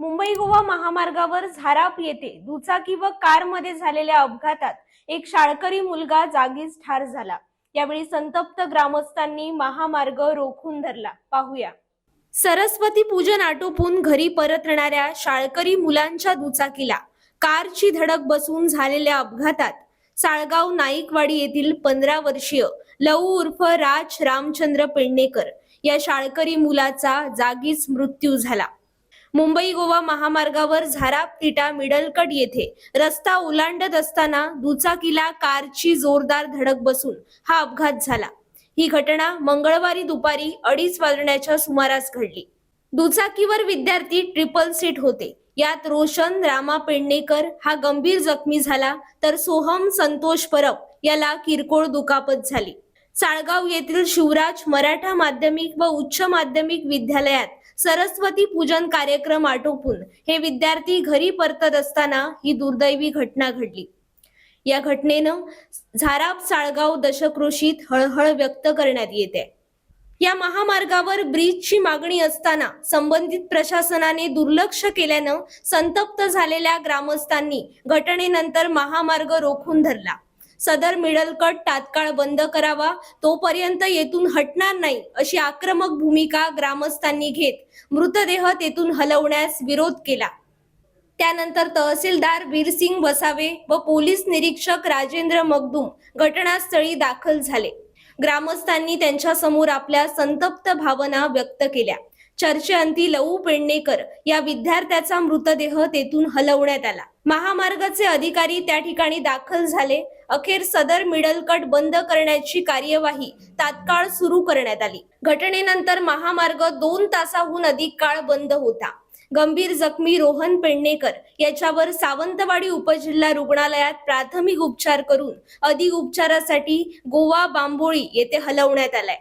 मुंबई गोवा महामार्गावर झाराप येथे दुचाकी व कारमध्ये झालेल्या अपघातात एक शाळकरी मुलगा जागीच ठार झाला. यावेळी संतप्त ग्रामस्थांनी महामार्ग रोखून धरला. पाहूया. सरस्वती पूजन आटोपून घरी परतणाऱ्या शाळकरी मुलांच्या दुचाकीला कारची धडक बसून झालेल्या अपघातात साळगाव नाईकवाडी येथील पंधरा वर्षीय लऊ उर्फ राज रामचंद्र पेडणेकर या शाळकरी मुलाचा जागीच मृत्यू झाला. मुंबई गोवा महामार्गावर झाराप तिटा मिडलकट येथे. रस्ता ओलांडत असताना दुचाकीला कारची जोरदार धडक बसून हा अपघात झाला. ही घटना मंगळवारी दुपारी अडीच वाजण्याच्या सुमारास घडली. दुचाकीवर विद्यार्थी ट्रिपल सीट होते. यात रोशन रामा पेडणेकर हा गंभीर जखमी झाला तर सोहम संतोष परब याला किरकोळ दुखापत झाली. साळगाव येथील शिवराज मराठा माध्यमिक व उच्च माध्यमिक विद्यालयात सरस्वती पूजन कार्यक्रम आटोपून हे विद्यार्थी घरी परतत असताना ही दुर्दैवी घटना घडली. या घटनेनं झाराप साळगाव दशक्रोशीत हळहळ व्यक्त करण्यात येते. या महामार्गावर ब्रिजची मागणी असताना संबंधित प्रशासनाने दुर्लक्ष केल्यानं संतप्त झालेल्या ग्रामस्थांनी घटनेनंतर महामार्ग रोखून धरला. सदर मिडलकट तात्काळ बंद करावा तोपर्यंत येथून हटणार नाही अशी आक्रमक भूमिका ग्रामस्थांनी घेत मृतदेह तेथून हलवण्यास विरोध केला. त्यानंतर तहसीलदार वीरसिंग वसावे व पोलीस निरीक्षक राजेंद्र मगदूम घटनास्थळी दाखल झाले. ग्रामस्थांनी त्यांच्यासमोर आपल्या संतप्त भावना व्यक्त केल्या. चर्चेअंती लऊ पेडणेकर या विद्यार्थ्याचा मृतदेह तेथून हलवण्यात आला. महामार्गाचे अधिकारी त्या ठिकाणी दाखल झाले. अखेर सदर मिडल कट बंद करण्याची कार्यवाही तात्काळ सुरू करण्यात आली. घटनेनंतर महामार्ग दोन तासाहून अधिक काळ बंद होता. गंभीर जखमी रोहन पेडणेकर याच्यावर सावंतवाडी उपजिल्हा रुग्णालयात प्राथमिक उपचार करून अधिक उपचारासाठी गोवा बांबोळी येथे हलवण्यात आलाय.